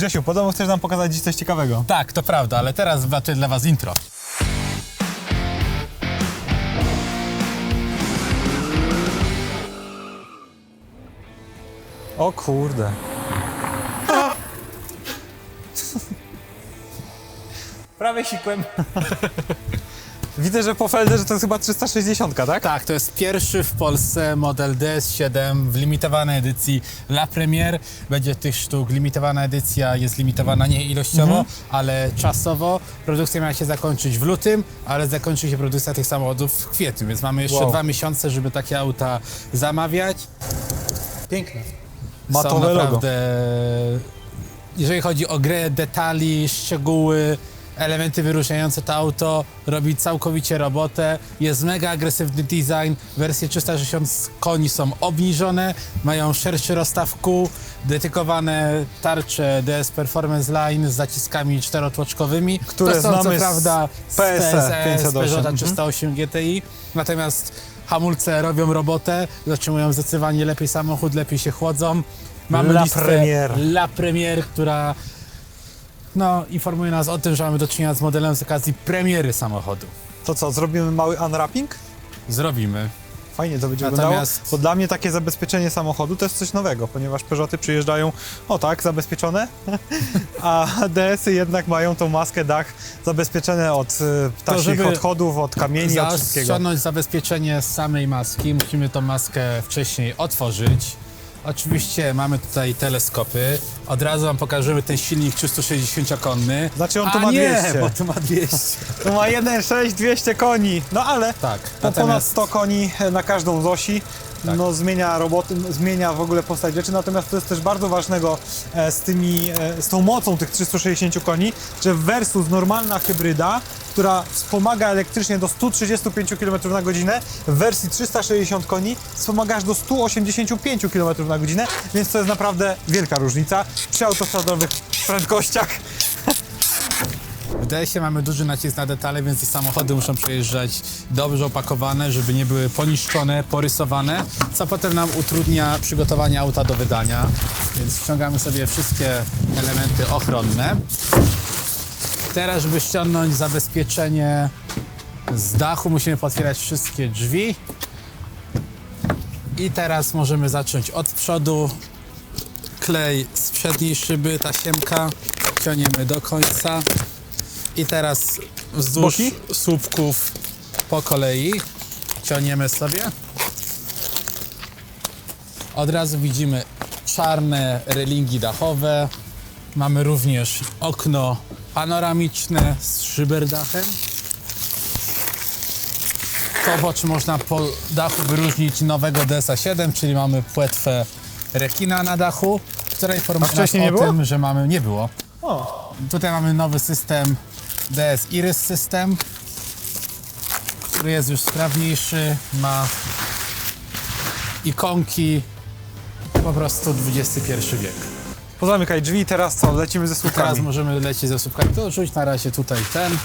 Grzesiu, podobno chcesz nam pokazać dziś coś ciekawego. Tak, to prawda, ale teraz wlatuje dla was intro. O kurde. Prawie sikłem. Widzę, że po Felderze to jest chyba 360, tak? Tak, to jest pierwszy w Polsce model DS7 w limitowanej edycji La Premiere. Będzie tych sztuk. Limitowana edycja jest limitowana nie ilościowo, ale czasowo. Produkcja miała się zakończyć w lutym, ale zakończy się produkcja tych samochodów w kwietniu, więc mamy jeszcze Wow. dwa miesiące, żeby takie auta zamawiać. Piękne. Są Matowe logo. naprawdę, jeżeli chodzi o grę, detali, szczegóły, elementy wyróżniające to auto, robi całkowicie robotę. Jest mega agresywny design. Wersje 360 koni są obniżone, mają szerszy rozstaw kół, dedykowane tarcze DS Performance Line z zaciskami czterotłoczkowymi, Które to są znamy co prawda z PSE PSE, z 508. Peugeota Mhm. 308 GTI, natomiast hamulce robią robotę, zatrzymują zdecydowanie lepiej samochód, lepiej się chłodzą. Mamy La listę Premiere. La Premiere, która no, informuje nas o tym, że mamy do czynienia z modelem z okazji premiery samochodu. To co, zrobimy mały unwrapping? Zrobimy. Fajnie to będzie Natomiast- wyglądało, bo dla mnie takie zabezpieczenie samochodu to jest coś nowego, ponieważ Peugeoty przyjeżdżają, o tak, zabezpieczone, a DS-y jednak mają tą maskę dach zabezpieczone od y, ptasich odchodów, od kamieni, od wszystkiego. Zabezpieczenie z samej maski, musimy tą maskę wcześniej otworzyć. Oczywiście mamy tutaj teleskopy. Od razu wam pokażemy ten silnik 360-konny. Znaczy on tu A ma nie, 200. bo tu ma 200. To ma 1,6, 200 koni, no ale Tak, po ponad natomiast 100 koni na każdą z osi. Tak. No, zmienia roboty, zmienia w ogóle postać rzeczy, natomiast to jest też bardzo ważnego e, z tymi, e, z tą mocą tych 360 koni, że versus normalna hybryda, która wspomaga elektrycznie do 135 km na godzinę, w wersji 360 koni wspomaga aż do 185 km na godzinę, więc to jest naprawdę wielka różnica przy autostradowych prędkościach. W DS-ie mamy duży nacisk na detale, więc i samochody muszą przyjeżdżać dobrze opakowane, żeby nie były poniszczone, porysowane, co potem nam utrudnia przygotowanie auta do wydania. Więc ściągamy sobie wszystkie elementy ochronne. Teraz, żeby ściągnąć zabezpieczenie z dachu, musimy potwierać wszystkie drzwi. I teraz możemy zacząć od przodu. Klej z przedniej szyby, tasiemka, ciągniemy do końca. I teraz wzdłuż Boki? słupków po kolei ciągniemy sobie. Od razu widzimy czarne relingi dachowe. Mamy również okno panoramiczne z szyberdachem. To po czym można po dachu wyróżnić nowego DSA 7, czyli mamy płetwę rekina na dachu, która informuje nas nie o było? tym, że mamy nie było. O, Tutaj mamy nowy system DS Iris System, który jest już sprawniejszy, ma ikonki, po prostu XXI wiek. Pozamykaj drzwi, teraz co, lecimy ze Teraz słupkami. możemy lecieć ze słupkami. To rzuć na razie tutaj ten.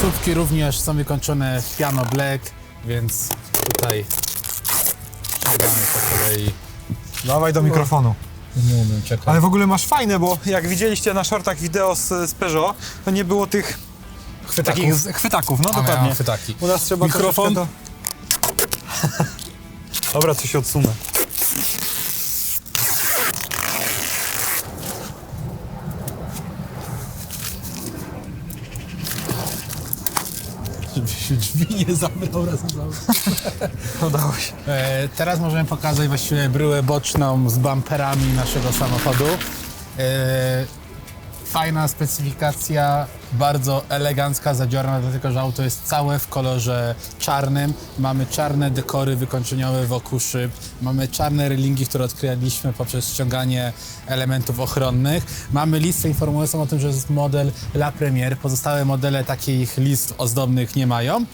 Słupki również są wykończone w piano black, więc tutaj ściągamy po kolei. Dawaj do mikrofonu. Nie umiem. Ale w ogóle masz fajne, bo jak widzieliście na shortach wideo z, z Peugeot, to nie było tych Chwytaków. takich z- chwytaków, no A, miałem dokładnie. chwytaki. U nas trzeba Mikrofon? troszeczkę To... Dobra, się odsunę. Żeby się drzwi nie zabrał razem z. Udało się. E, teraz możemy pokazać właściwie bryłę boczną z bumperami naszego samochodu. E, fajna specyfikacja, bardzo elegancka, zadziorna, dlatego że auto jest całe w kolorze czarnym. Mamy czarne dekory wykończeniowe wokół szyb, mamy czarne relingi, które odkryliśmy poprzez ściąganie elementów ochronnych. Mamy listę informującą o tym, że jest model La Premiere. Pozostałe modele takich list ozdobnych nie mają.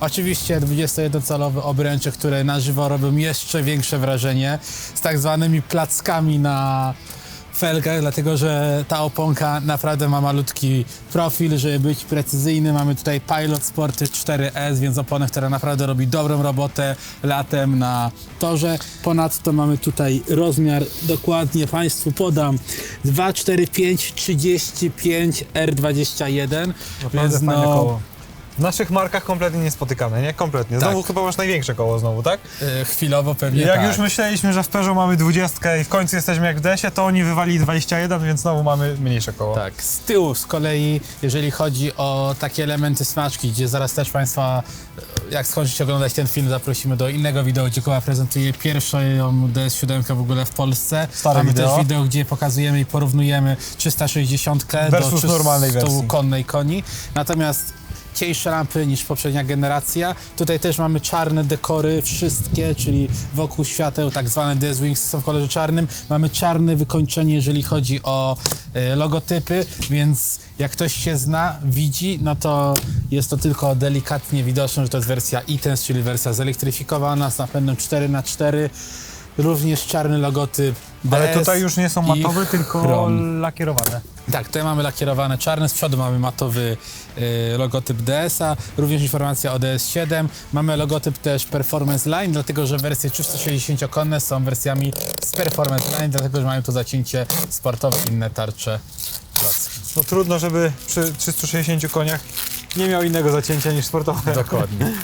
Oczywiście 21-calowe obręcze, które na żywo robią jeszcze większe wrażenie, z tak zwanymi plackami na felgach, dlatego że ta oponka naprawdę ma malutki profil, żeby być precyzyjny. Mamy tutaj Pilot Sporty 4S, więc oponę, która naprawdę robi dobrą robotę latem na torze. Ponadto mamy tutaj rozmiar, dokładnie Państwu podam, 245 35 R21, Naprawdę więc fajne no, koło. W naszych markach kompletnie niespotykane, nie? Kompletnie. Znowu Tak. chyba masz największe koło znowu, tak? e, chwilowo pewnie jak tak. już myśleliśmy, że w Peugeot mamy 20 i w końcu jesteśmy jak w DS-ie, to oni wywalili 21, więc znowu mamy mniejsze koło. Tak, z tyłu z kolei, jeżeli chodzi o takie elementy smaczki, gdzie zaraz też Państwa, e, jak skończycie oglądać ten film, zaprosimy do innego wideo, gdzie Koła prezentuje pierwszą DS7 w ogóle w Polsce. Stare Mamy wideo. też wideo, gdzie pokazujemy i porównujemy 360 do Versus 300 normalnej wersji. konnej koni. Natomiast cieńsze lampy niż poprzednia generacja. Tutaj też mamy czarne dekory, wszystkie, czyli wokół świateł, tak zwane DS Wings są w kolorze czarnym. Mamy czarne wykończenie, jeżeli chodzi o e, logotypy, więc jak ktoś się zna, widzi, no to jest to tylko delikatnie widoczne, że to jest wersja e-Tense, czyli wersja zelektryfikowana z napędem 4x4. Również czarny logotyp Ale tutaj już nie są i matowe, tylko chrom. lakierowane. Tak, tutaj mamy lakierowane czarne, z przodu mamy matowy y, logotyp DS-a, również informacja o DS7. Mamy logotyp też Performance Line, dlatego że wersje 360-konne są wersjami z Performance Line, dlatego że mają to zacięcie sportowe i inne tarcze. klocki. No trudno, żeby przy 360 koniach nie miał innego zacięcia niż sportowe. Dokładnie.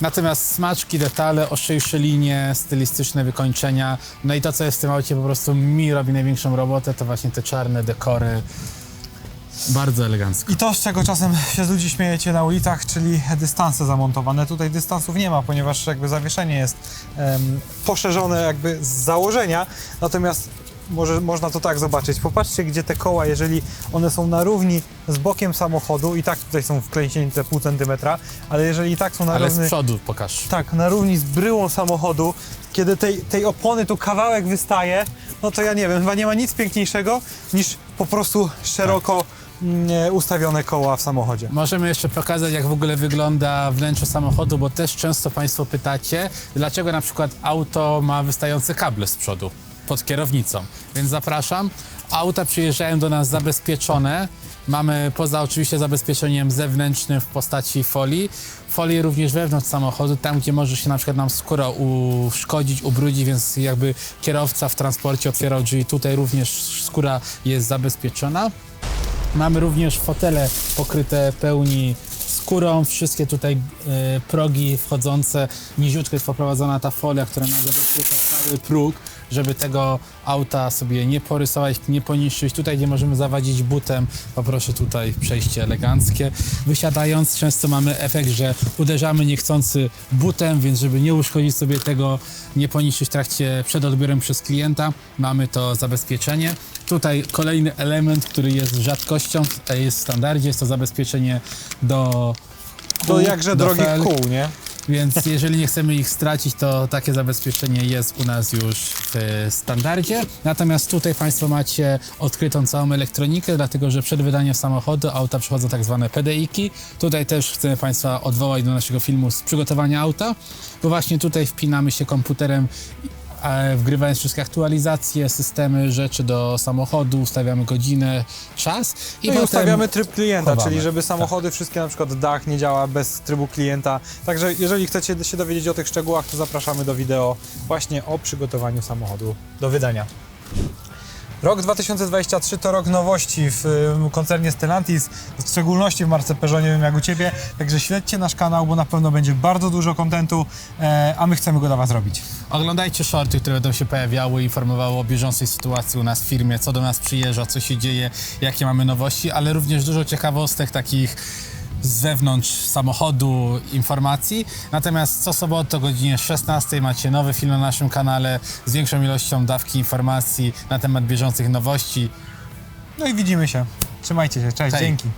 Natomiast smaczki, detale, ostrzejsze linie, stylistyczne wykończenia, no i to, co jest w tym aucie, po prostu mi robi największą robotę, to właśnie te czarne dekory. Bardzo elegancko. I to, z czego czasem się z ludzi śmiejecie na ulicach, czyli dystanse zamontowane. Tutaj dystansów nie ma, ponieważ jakby zawieszenie jest em, poszerzone jakby z założenia, natomiast może, można to tak zobaczyć. Popatrzcie, gdzie te koła, jeżeli one są na równi z bokiem samochodu i tak tutaj są wklęśnięte pół centymetra, ale jeżeli i tak są na Ale z równi... przodu pokaż. Tak, na równi z bryłą samochodu, kiedy tej, tej opony tu kawałek wystaje, no to ja nie wiem, chyba nie ma nic piękniejszego niż po prostu szeroko mm, ustawione koła w samochodzie. Możemy jeszcze pokazać, jak w ogóle wygląda wnętrze samochodu, bo też często Państwo pytacie, dlaczego na przykład auto ma wystające kable z przodu pod kierownicą. Więc zapraszam. Auta przyjeżdżają do nas zabezpieczone. Mamy poza oczywiście zabezpieczeniem zewnętrznym w postaci folii, folię również wewnątrz samochodu, tam gdzie może się na przykład nam skóra uszkodzić, ubrudzić, więc jakby kierowca w transporcie otwierał drzwi, tutaj również skóra jest zabezpieczona. Mamy również fotele pokryte pełni skórą, wszystkie tutaj e, progi wchodzące, niziutko jest poprowadzona ta folia, która nam zabezpiecza cały próg, żeby tego auta sobie nie porysować, nie poniszczyć. Tutaj, gdzie możemy zawadzić butem, poproszę tutaj przejście eleganckie. Wysiadając, często mamy efekt, że uderzamy niechcący butem, więc żeby nie uszkodzić sobie tego, nie poniszczyć w trakcie przed odbiorem przez klienta, mamy to zabezpieczenie. Tutaj kolejny element, który jest rzadkością, jest w standardzie, jest to zabezpieczenie do To kół, jakże do drogich felg. kół, nie? Więc jeżeli nie chcemy ich stracić, to takie zabezpieczenie jest u nas już w standardzie. Natomiast tutaj Państwo macie odkrytą całą elektronikę, dlatego że przed wydaniem samochodu auta przechodzą tak zwane PDI-ki. Tutaj też chcemy Państwa odwołać do naszego filmu z przygotowania auta, bo właśnie tutaj wpinamy się komputerem wgrywając wszystkie aktualizacje, systemy, rzeczy do samochodu, ustawiamy godzinę, czas i No i ustawiamy tryb klienta, chowamy. czyli żeby samochody wszystkie, na przykład dach nie działa bez trybu klienta. Także jeżeli chcecie się dowiedzieć o tych szczegółach, to zapraszamy do wideo właśnie o przygotowaniu samochodu do wydania. Rok 2023 to rok nowości w y, koncernie Stellantis, w szczególności w marce Peugeot, nie wiem jak u Ciebie, także śledźcie nasz kanał, bo na pewno będzie bardzo dużo kontentu, e, a my chcemy go dla Was robić. Oglądajcie shorty, które będą się pojawiały, informowały o bieżącej sytuacji u nas w firmie, co do nas przyjeżdża, co się dzieje, jakie mamy nowości, ale również dużo ciekawostek takich z zewnątrz samochodu informacji. Natomiast co sobotę o godzinie 16 macie nowy film na naszym kanale z większą ilością dawki informacji na temat bieżących nowości. No i widzimy się. Trzymajcie się, cześć, Hej. dzięki.